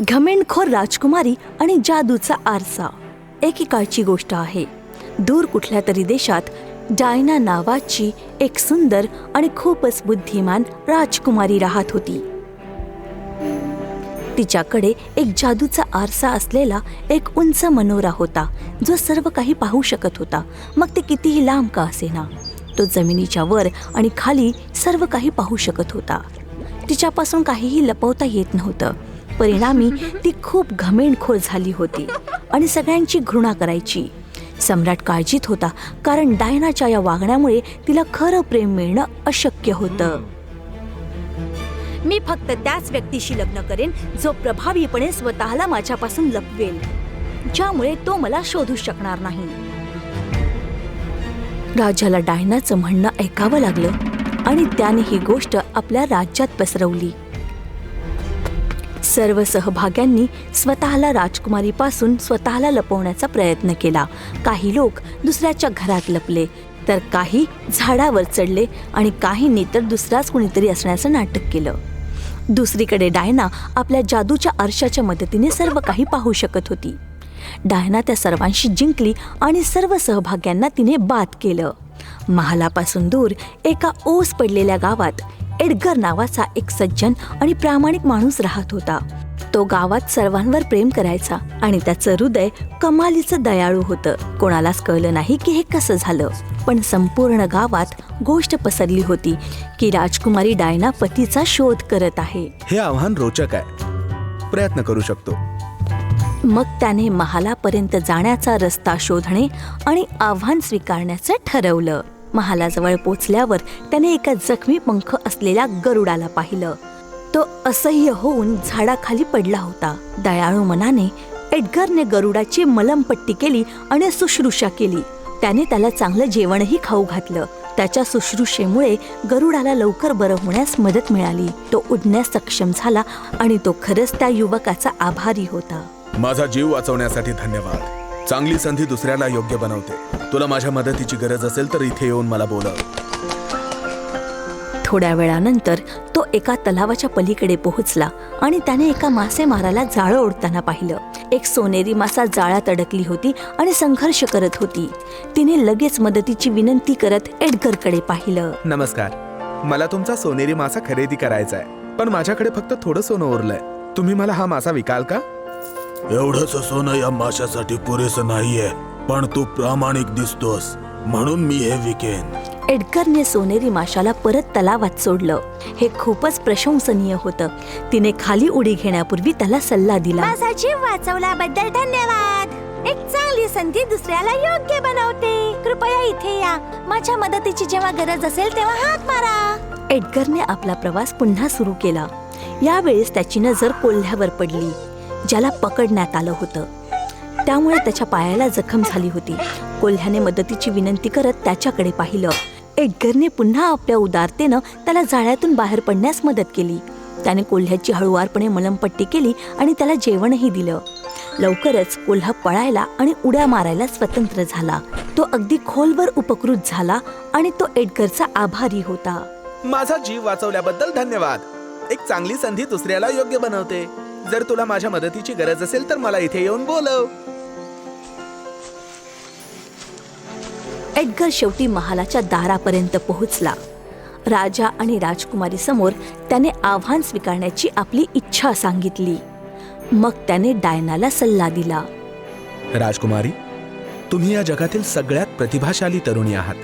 घमेंडखोर राजकुमारी आणि जादूचा आरसा. एकेकाळची गोष्ट आहे. दूर कुठल्या तरी देशात डायना नावाची एक सुंदर आणि खूपच बुद्धिमान राजकुमारी राहत होती. तिच्याकडे एक जादूचा आरसा असलेला एक उंच मनोरा होता जो सर्व काही पाहू शकत होता. मग ते कितीही लांब का असेना? तो जमिनीच्या वर आणि खाली सर्व काही पाहू शकत होता. तिच्यापासून काहीही लपवता येत नव्हतं. परिणामी ती खूप घमेंडखोर झाली होती आणि सगळ्यांची घृणा करायची. सम्राट काळजीत होता कारण डायनाच्या या वागण्यामुळे तिला खरं प्रेम मिळणं अशक्य होतं. मी फक्त त्याच व्यक्तीशी लग्न करेन जो प्रभावीपणे स्वतःला माझ्यापासून लपवेल ज्यामुळे तो मला शोधू शकणार नाही. राजाला डायनाचं म्हणणं ऐकावं लागलं आणि त्याने ही गोष्ट आपल्या राज्यात पसरवली. सर्व सहभाग्यांनी स्वतःला राजकुमारीपासून स्वतःला लपवण्याचा प्रयत्न केला. काही लोक दुसऱ्याच्या घरात लपले तर काही झाडावर चढले आणि काहींनी तर दुसराच कुणीतरी असण्याचं नाटक केलं. दुसरीकडे डायना आपल्या जादूच्या आरशाच्या मदतीने सर्व काही पाहू शकत होती. डायना त्या सर्वांशी जिंकली आणि सर्व सहभाग्यांना तिने बाद केलं. महालापासून दूर एका ओस पडलेल्या गावात एडगर नावाचा एक सज्जन आणि प्रामाणिक माणूस राहत होता. तो गावात सर्वांवर प्रेम करायचा आणि त्याचं हृदय कमालीचं दयाळू होतं. कोणालाच कळलं नाही की हे कसं झालं. पण संपूर्ण गावात गोष्ट पसरली होती की राजकुमारी डायना पतीचा शोध करत आहे. हे आव्हान रोचक आहे. प्रयत्न करू शकतो. मग त्याने महालापर्यंत जाण्याचा रस्ता शोधणे आणि आव्हान स्वीकारण्याचं ठरवलं. महालाजवळ पोचल्यावर त्याने एका जखमी पंख असलेल्या गरुडाला पाहिलं. तो असह्य होऊन झाडाखाली पडला होता. दयाळू मनाने एडगरने गरुडाची मलमपट्टी केली आणि शुश्रूषा केली. त्याने त्याला चांगलं जेवणही खाऊ घातलं. त्याच्या शुश्रूषेमुळे गरुडाला लवकर बरं होण्यास मदत मिळाली. तो उडण्यास सक्षम झाला आणि तो खरंच त्या युवकाचा आभारी होता. माझा जीव वाचवण्यासाठी धन्यवाद. चांगली संधी दुसऱ्याला योग्य बनवते. तुला माझ्या मदतीची गरज असेल तर इथे येऊन मला बोलव. थोड्या वेळानंतर तो एका तलावाच्या पलीकडे पोहोचला आणि त्याने एका मासेमाराला जाळं ओढताना पाहिलं. एक सोनेरी मासा जाळ्यात अडकली होती आणि संघर्ष करत होती. तिने लगेच मदतीची विनंती करत एडगरकडे पाहिलं. नमस्कार. मला तुमचा सोनेरी मासा खरेदी करायचा आहे पण माझ्याकडे फक्त थोडं सोनं उरलंय तुम्ही मला हा मासा विकाल का? एवढंच सोनं या माशासाठी पुरेसं नाहीये पण तू प्रामाणिक दिसतोस. म्हणून मी हे विकेन. एडगरने सोनेरी माशाला परत तलावात सोडलं. हे खूपच प्रशंसनीय होतं. तिने खाली उडी घेण्यापूर्वी त्याला सल्ला दिला. माझा जीव वाचवल्याबद्दल धन्यवाद. एक चांगली संधी दुसऱ्याला योग्य बनवते. कृपया इथे या. माझ्या मदतीची जेव्हा गरज असेल तेव्हा हात मारा. एडगरने आपला प्रवास पुन्हा सुरू केला. यावेळेस त्याची नजर कोल्ह्यावर पडली. ज्याला पकडण्यात आलं होतं. त्यामुळे त्याच्या पायाला जखम झाली होती. कोल्ह्याने मदतीची विनंती करत त्याच्याकडे पाहिलं. एडगरने पुन्हा आपल्या उदारतेनं त्याला जाळ्यातून बाहेर पडण्यास मदत केली. त्याने कोल्ह्याची हळुवारपणे मलमपट्टी केली आणि त्याला जेवणही दिलं. लवकरच कोल्हा पळायला आणि उड्या मारायला स्वतंत्र झाला. तो अगदी खोलवर उपकृत झाला आणि तो एडगरचा आभारी होता. माझा जीव वाचवल्याबद्दल धन्यवाद. एक चांगली संधी दुसऱ्याला योग्य बनवते. जर तुला माझ्या मदतीची गरज असेल तर मला इथे येऊन बोलव. एडगर शेवटी महालाच्या दारापर्यंत पोहोचला. राजा आणि राजकुमारी समोर त्याने आव्हान स्वीकारण्याची आपली इच्छा सांगितली. मग त्याने डायनाला सल्ला दिला. राजकुमारी तुम्ही या जगातील सगळ्यात प्रतिभाशाली तरुणी आहात.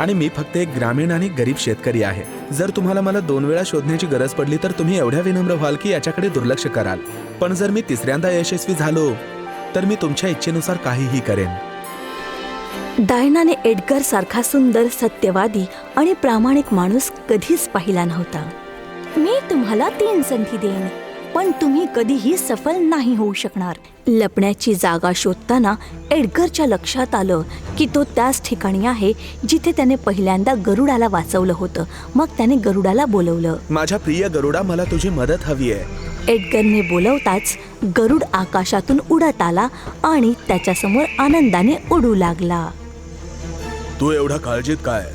आणि मी फक्त एक ग्रामीण आणि गरीब शेतकरी आहे. जर तुम्हाला मला दोन वेळा शोधण्याची गरज पडली तर तुम्ही एवढ्या विनम्र व्हाल की याच्याकडे दुर्लक्ष कराल. पण जर मी तिसऱ्यांदा यशस्वी झालो तर मी तुमच्या इच्छेनुसार काहीही करेन. डायनाने एडगर सारखा सुंदर सत्यवादी आणि प्रामाणिक माणूस कधीच पाहिला नव्हता. मी तुम्हाला तीन संधी देईन. पण तुम्ही कधीही सफल नाही होऊ शकणार. लपण्याची जागा शोधताना एडगरच्या लक्षात आलं की तो त्याच ठिकाणी आहे जिथे त्याने पहिल्यांदा गरुडाला वाचवलं होतं. मग त्याने गरुडाला बोलवलं. माझ्या प्रिय गरुडा मला तुझी मदत हवी आहे. एडगरने बोलवताच गरुड आकाशातून उडत आला आणि त्याच्यासमोर आनंदाने उडू लागला. तू एवढा काळजीत काय?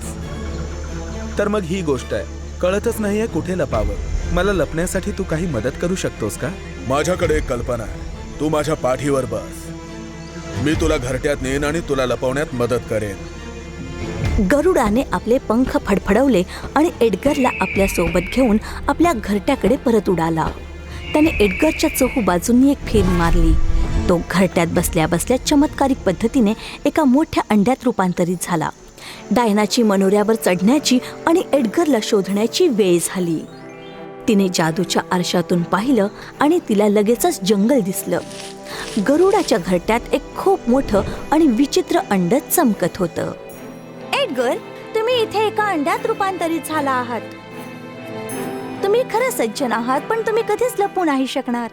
तर मग ही गोष्ट आहे. कळतच नाहीये कुठे लपावं. मला लपण्यासाठी तू काही मदत करू शकतोस का? माझ्याकडे एक कल्पना आहे. तू माझ्या पाठीवर बस. मी तुला घरट्यात नेईन आणि तुला लपवण्यात मदत करेन. गरुडाने आपले पंख फडफडवले आणि एडगरला आपल्यासोबत घेऊन आपल्या घरट्याकडे परत उडाला. त्याने एडगरच्या चहू बाजूंनी एक फेरी मारली. तो घरट्यात बसल्या बसल्या चमत्कारिक पद्धतीने एका मोठ्या अंड्यात रूपांतरित झाला. डायनाची मनोऱ्यावर चढण्याची आणि एडगरला शोधण्याची वेळ झाली. तिने जादूच्या आरशातून पाहिलं आणि तिला लगेचच जंगल दिसलं. गरुडाच्या घरट्यात एक खूप मोठं आणि विचित्र अंड चमकत होतं. एडगर तुम्ही इथे एका अंड्यात रूपांतरित झाला आहात. तुम्ही खरं सज्जन आहात पण तुम्ही कधीच लपू नाही शकणार.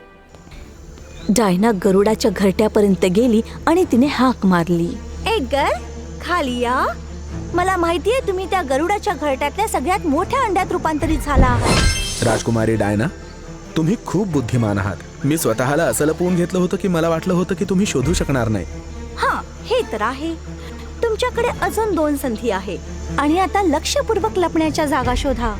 डायना गरुडाच्या घरट्यापर्यंत गेली आणि तिने हाक मारली. एडगर खाली या. मला माहितीये तुम्ही त्या गरुडाच्या घरट्यातल्या सगळ्यात मोठ्या अंड्यात रूपांतरित झाला आहात. राजकुमारी डायना तुम्ही खूप बुद्धिमान आहात. मी स्वतःला असं लपवून घेतलं होतं की मला वाटलं होतं की तुम्ही शोधू शकणार नाही. हा हे तर आहे. तुमच्याकडे अजून दोन संधी आहे आणि आता लक्षपूर्वक लपण्याच्या जागा शोधा.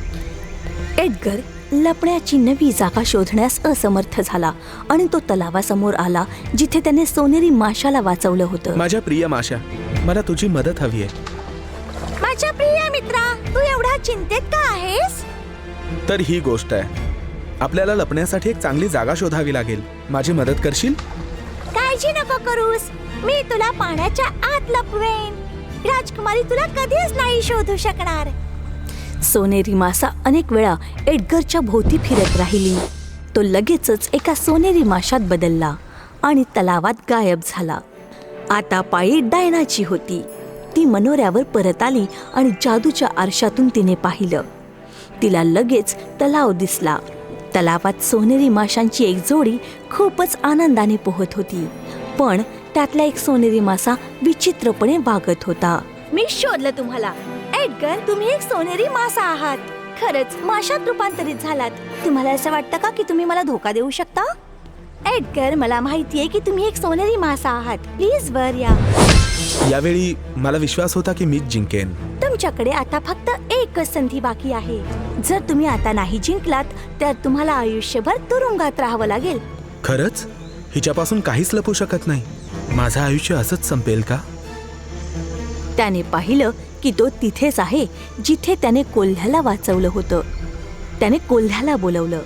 एडगर लपण्याची नवी जागा शोधण्यास असमर्थ झाला आणि तो तलावासमोर आला जिथे त्याने सोनेरी माशाला वाचवलं होतं. माझ्या प्रिय माशा मला तुझी मदत हवी आहे. माझ्या प्रिय मित्रा तू एवढा चिंतेत का आहेस? तर ही गोष्ट आहे. आपल्याला लपण्यासाठी एक चांगली जागा शोधावी लागेल. माझी मदत करशील? काळजी नको करूस. मी तुला पाण्याच्या आत लपवेन. राजकुमारी तुला कधीच नाही शोधू शकणार. सोनेरी मासा अनेक वेळा एडगरच्या भोवती फिरत राहिली. तो लगेचच एका सोनेरी माशात बदलला आणि तलावात गायब झाला. आता पाळी डायनाची होती. ती मनोऱ्यावर परत आली आणि जादूच्या आरशातून तिने पाहिलं. तिला लगेच तलाव दिसला. तलावात सोनेरी माशांची एक जोडी खूपच आनंदाने पोहत होती. पण त्यातला एक सोनेरी मासा विचित्रपणे वागत होता. मी शोधलं तुम्हाला. एडगर तुम्ही एक सोनेरी मासा आहात. खरंच माशात रूपांतरित झालात. तुम्हाला असं वाटतं का की तुम्ही मला धोका देऊ शकता? एडगर मला माहितीये की तुम्ही एक सोनेरी मासा आहात. प्लीज वर या. यावेळी मला विश्वास होता की मीच जिंकेन. तुमच्याकडे आता फक्त एकच संधी बाकी आहे. जर तुम्ही आता नाही जिंकलात तर तुम्हाला आयुष्यभर तुरुंगात राहावं लागेल. खरंच? हिच्यापासून काहीच लपू शकत नाही. माझं आयुष्य असंच संपेल का? त्याने पाहिलं की तो तिथेच आहे जिथे त्याने कोल्ह्याला वाचवलं होतं. त्याने कोल्ह्याला बोलवलं.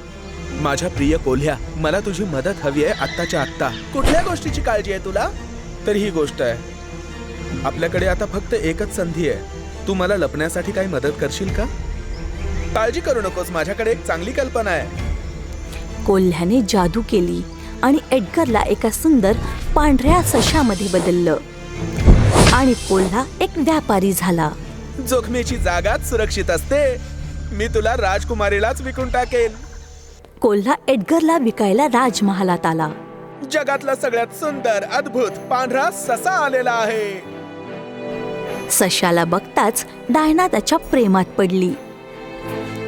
माझ्या प्रिय कोल्ह्या मला तुझी मदत हवी आहे आत्ताच्या आत्ता. कुठल्या गोष्टीची काळजी आहे तुला? तर ही गोष्ट आहे. आपल्याकडे आता फक्त एकच संधी आहे. तू मला लपण्यासाठी काही मदत करशील का? काळजी करू नकोस माझ्याकडे एक चांगली कल्पना आहे. कोल्ह्याने जादू केली आणि एडगरला एका सुंदर पांढऱ्या सशामध्ये बदललं. आणि कोल्हा एक व्यापारी झाला. जोखमीची जागाच सुरक्षित असते. मी तुला राजकुमारीलाच विकून टाकेन. कोल्हा एडगरला विकायला राजमहालात आला. जगातला सगळ्यात सुंदर अद्भुत पांढरा ससा आलेला आहे. सशाला बघताच डायना त्याच्या प्रेमात पडली.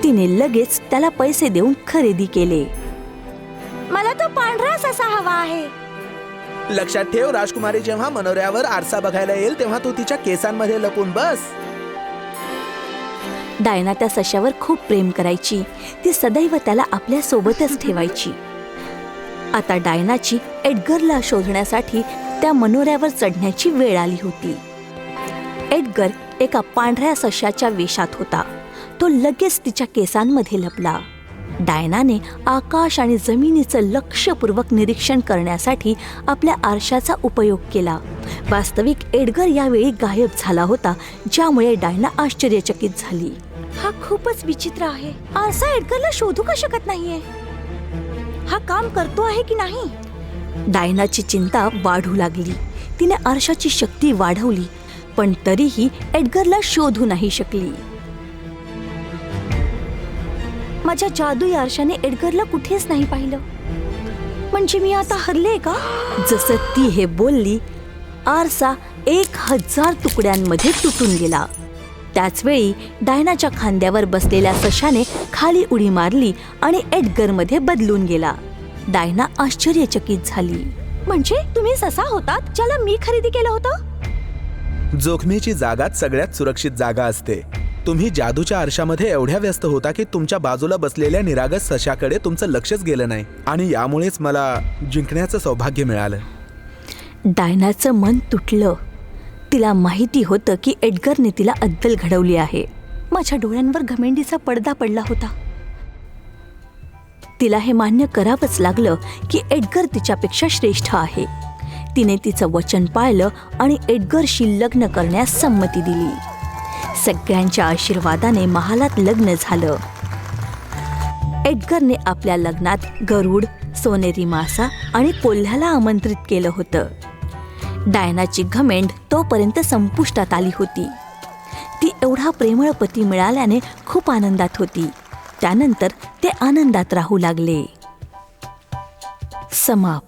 तिने लगेच त्याला पैसे देऊन खरेदी केले. मला तो पांढरा ससा हवा आहे. लक्षात ठेव राजकुमारी जेव्हा मनोऱ्यावर आरसा बघायला येईल तेव्हा तू तिच्या केसांमध्ये लपून बस. डायना त्या सशावर खूप प्रेम करायची. ती सदैव त्याला आपल्या सोबतच ठेवायची. आता डायनाची एडगरला शोधण्यासाठी त्या मनोऱ्यावर चढण्याची वेळ आली होती. एडगर एका पांढऱ्या सशाच्या वेशात होता. तो लगेच तिच्या केसांमध्ये लपला. डायनाने आकाश आणि जमिनीचं लक्षपूर्वक निरीक्षण करण्यासाठी आपल्या आरशाचा उपयोग केला. वास्तविक एडगर यावेळी गायब झाला होता ज्यामुळे डायना आश्चर्यचकित झाली. हा खूपच विचित्र आहे. आरसा एडगरला शोधू का शकत नाहीये? हा काम करतो आहे की नाही? डायनाची चिंता वाढू लागली. तिने आरशाची शक्ती वाढवली. पण तरीही एडगरला शोधू नाही शकली. माझ्या जादू आरशाने एडगरला कुठेच नाही पाहिलं. म्हणजे मी आता हरले का? जसं ती हे बोलली आरसा एक हजार तुकड्यांमध्ये तुटून गेला. त्याचवेळी डायनाच्या खांद्यावर बसलेल्या सशाने खाली उडी मारली आणि एडगरमध्ये बदलून गेला. डायना आश्चर्यचकित झाली. म्हणजे तुम्ही ससा होतात ज्याला मी खरेदी केलं होतं? जोखमीची जागाच सगळ्यात सुरक्षित जागा असते. तुम्ही जादूच्या आरशामध्ये एवढ्या व्यस्त होता की तुमच्या बाजूला बसलेल्या निरागस सशाकडे तुमचं लक्षच गेलं नाही. आणि यामुळेच मला जिंकण्याचं सौभाग्य मिळालं. डायनाचं मन तुटलं. तिला माहिती होतं की एडगरने तिला अद्दल घडवली आहे. माझ्या डोळ्यांवर घमेंडीचा पडदा पडला होता. तिला हे मान्य करावंच लागलं की एडगर तिच्यापेक्षा श्रेष्ठ आहे. तिने तिचं वचन पाळलं आणि एडगरशी लग्न करण्यास संमती दिली. सगळ्यांच्या आशीर्वादाने महालात लग्न झालं. एडगरने आपल्या लग्नात गरुड सोनेरी मासा आणि कोल्ह्याला आमंत्रित केलं होतं. डायनाची घमेंड तोपर्यंत संपुष्टात आली होती. ती एवढा प्रेमळ पती मिळाल्याने खूप आनंदात होती. त्यानंतर ते आनंदात राहू लागले. समाप्त.